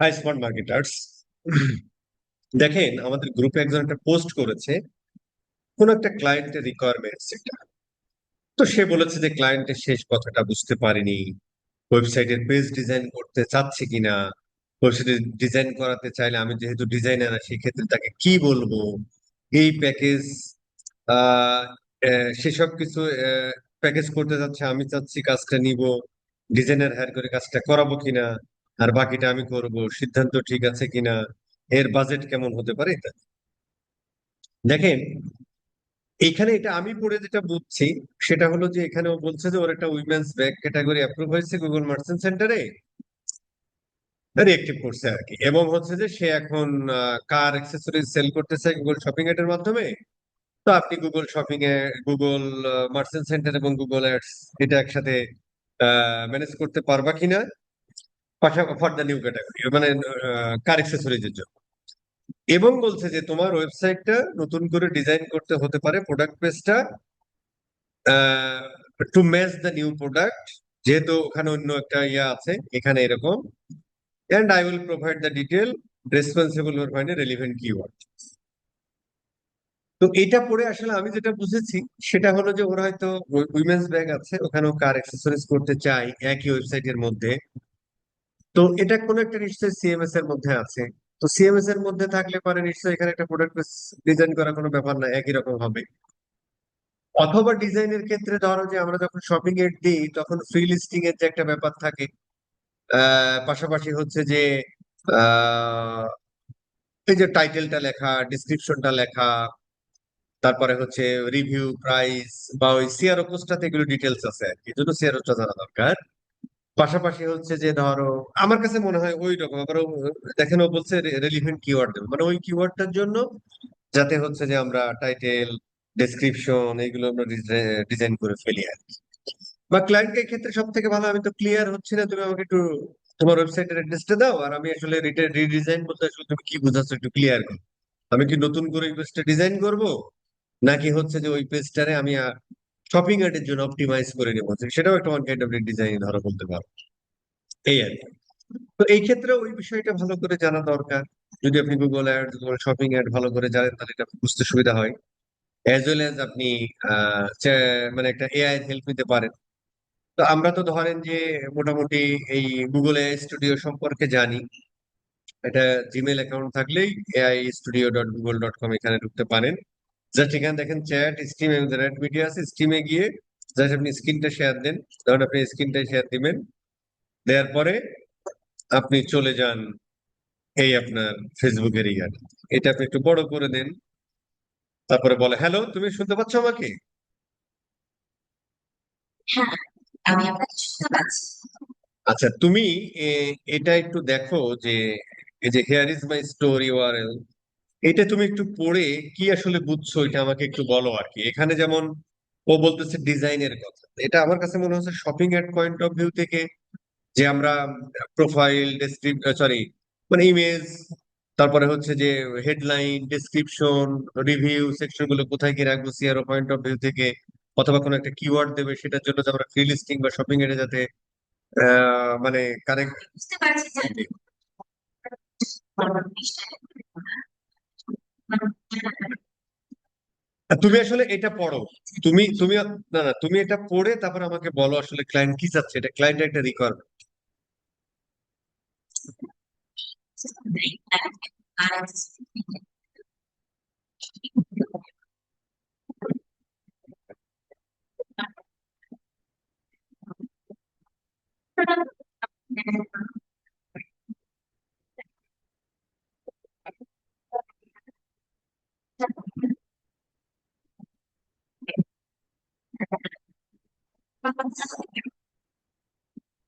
High smart marketers দেখেন, আমাদের গ্রুপে একজন একটা পোস্ট করেছে। কোন একটা ক্লায়েন্টের রিকোয়ারমেন্ট সেটা। তো সে বলেছে যে ক্লায়েন্টের শেষ কথাটা বুঝতে পারিনি। ওয়েবসাইটের পেজ ডিজাইন করতে চাচ্ছে কিনা? ওয়েবসাইটে ডিজাইন করাতে চাইলে আমি যেহেতু ডিজাইনার সেক্ষেত্রে তাকে কি বলব? এই প্যাকেজ সেসব কিছু প্যাকেজ করতে চাচ্ছে আমি চাচ্ছি কাজটা নিব। ডিজাইনার হায়ার করে কাজটা করাবো কিনা? আর বাকিটা আমি করব, সিদ্ধান্ত ঠিক আছে কিনা, এর বাজেট কেমন হতে পারে এটা। দেখেন, এখানে এটা আমি পড়ে যেটা বুঝছি, সেটা হলো যে এখানে বলছে যে ওর একটা উইমেন্স ব্যাগ ক্যাটাগরি অ্যাপ্রুভ হয়েছে গুগল মার্চেন্ট সেন্টারে রিয়েক্টিভ করছে আর কি। এবং হচ্ছে যে সে এখন কার অ্যাক্সেসরিজ সেল করতেছে গুগল শপিং এর মাধ্যমে। তো আপনি গুগল শপিং এ গুগল মার্চেন্ট সেন্টার এবং গুগল অ্যাডস এটা একসাথে ম্যানেজ করতে পারবা কিনা। ফর দ্য নিউ ক্যাটাগরি মানে কার অ্যাক্সেসরিজের জন্য। এবং বলছে যে, তোমার ওয়েবসাইটটা নতুন করে ডিজাইন করতে হতে পারে প্রোডাক্ট পেজটা to match the new product যেহেতু ওখানে অন্য একটা ইয়া আছে, এখানে এরকম। And I will provide the detail responsible for find relevant keyword তো এটা পড়ে আসলে আমি যেটা বুঝেছি, সেটা হলো যে, ওরা হয়তো উইমেন্স ব্যাগ আছে, ওখানেও কার অ্যাক্সেসরিজ করতে চাই একই ওয়েবসাইটের মধ্যে। তো এটা কোনো একটা নিশ্চয়ই সিএমএস এর মধ্যে আছে। তো সিএমএস এর মধ্যে থাকলে পরে নিশ্চয়ই এখানে একটা প্রোডাক্ট ডিজাইন করা কোনো ব্যাপার না, একই রকম হবে। অথবা ডিজাইনের ক্ষেত্রে ধরো যে আমরা যখন শপিং এর দিই, তখন ফ্রি লিস্টিং এর যে একটা ব্যাপার থাকে পাশাপাশি হচ্ছে যে এই যে টাইটেলটা লেখা ডিসক্রিপশনটা লেখা, তারপরে হচ্ছে রিভিউ প্রাইস বা ওই সিআরও পোস্টটাতে এগুলো ডিটেলস আছে আর কি জন্য সিআরওটা জানা দরকার। পাশাপাশি হচ্ছে যে ধরো, আমার কাছে মনে হয় ওই রকম আবার দেখেন ও বলছে রেলিভেন্ট কিওয়ার্ড দেবে। মানে ওই কিওয়ার্ডটার জন্য যাতে হচ্ছে যে আমরা টাইটেল ডেসক্রিপশন এগুলো আমরা ডিজাইন করে ফেলি আর কি। বা ক্লায়েন্টের ক্ষেত্রে সব থেকে ভালো, আমি তো ক্লিয়ার হচ্ছে না, তুমি আমাকে একটু তোমার ওয়েবসাইটের অ্যাড্রেসটা দাও, আর আমি আসলে রিডিজাইন বলতে আসলে তুমি কি বুঝাচ্ছ একটু ক্লিয়ার করো। আমি কি নতুন করে ওই পেজটা ডিজাইন করব? নাকি হচ্ছে যে ওই পেজটারে আমি শপিং এর জন্য অপটিমাইজ করে নেব সেটাও একটা ওয়ান কাইন্ড অফ ডিজাইন ধরো বলতে পারো। এই আর তো এই ক্ষেত্রে ওই বিষয়টা ভালো করে জানা দরকার। যদি আপনি গুগল অ্যাড শপিং অ্যাড ভালো করে জানেন, তাহলে এটা বুঝতে সুবিধা হয়। অ্যাজ ওয়েল অ্যাজ আপনি মানে একটা এআই হেল্প নিতে পারেন। তো আমরা তো ধরেন যে মোটামুটি এই গুগল এআই স্টুডিও সম্পর্কে জানি। এটা জিমেল অ্যাকাউন্ট থাকলেই AI studio dot Google dot com এখানে ঢুকতে পারেন। জাস্ট এখানে দেখেন চ্যাট স্ট্রিম এবং রেড মিডিয়া আছে। স্ট্রিমে গিয়ে জাস্ট আপনি স্ক্রিনটা শেয়ার দেন। ধরুন আপনি স্ক্রিনটা শেয়ার দিবেন। দেওয়ার পরে আপনি চলে যান এই আপনার ফেসবুকের ইয়ার এটা আপনি একটু বড় করে দেন। তারপরে বলে হ্যালো তুমি শুনতে পাচ্ছ আমাকে? হ্যাঁ আমি আপনাকে শুনতে পাচ্ছি। আচ্ছা তুমি এটা একটু দেখো যে এই যে here is my store URL এটা তুমি একটু পড়ে কি আসলে বুঝছ? এটা আমাকে একটু বলো আর কি এখানে যেমন ও বলতেছে ডিজাইনের কথা। এটা আমার কাছে মনে হচ্ছে shopping at point of view থেকে যে আমরা প্রোফাইল সরি মানে ইমেজ তারপরে হচ্ছে যে হেডলাইন ডেসক্রিপশন রিভিউ সেকশনগুলো কোথায় কি রাখব সিআরও পয়েন্ট অফ ভিউ থেকে অথবা কোনো একটা কিওয়ার্ড দেবে সেটার জন্য যে আমরা ফ্রি লিস্টিং বা শপিং এর যাতে মানে কারেক্ট বুঝতে পারছি যে তুমি আসলে এটা পড়ো। তুমি তুমি, না না, তুমি এটা পড়ে তারপর আমাকে বলো আসলে ক্লায়েন্ট কি চাচ্ছে, এটা ক্লায়েন্ট একটা রিকোয়ারমেন্ট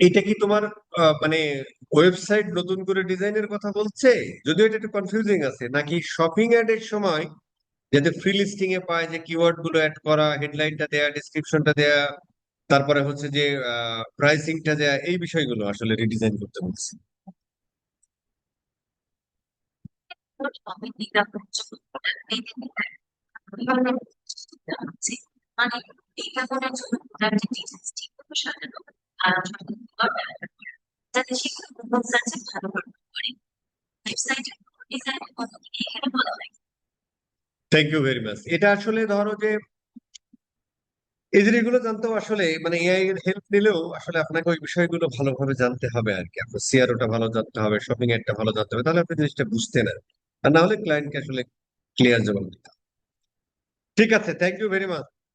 এটা কি তোমার মানে ওয়েবসাইট নতুন করে ডিজাইনের কথা বলছে? যদিও এটা একটু কনফিউজিং আছে, নাকি শপিং অ্যাড এর সময় যাতে ফ্রি লিস্টিং এ পায় যে কিওয়ার্ডগুলো অ্যাড করা হেডলাইনটা দেয়া ডিসক্রিপশনটা দেয়া, তারপরে হচ্ছে যে প্রাইসিংটা দেয়া, এই বিষয়গুলো আসলে রিডিজাইন করতে বলছে। মানে থ্যাংক ইউ ভেরি মাচ এটা আসলে ধরো যে এই জিনিসগুলো জানতেও আসলে মানে এআই এর হেল্প নিলেও আসলে আপনাকে ওই বিষয়গুলো ভালোভাবে জানতে হবে আর কি। আপনার সিআরওটা ভালো জানতে হবে শপিং অ্যাডটা ভালো জানতে হবে, তাহলে আপনি জিনিসটা বুঝতে না আর না হলে ক্লায়েন্টকে আসলে ক্লিয়ার জবাব দিতে ঠিক আছে থ্যাংক ইউ ভেরি মাচ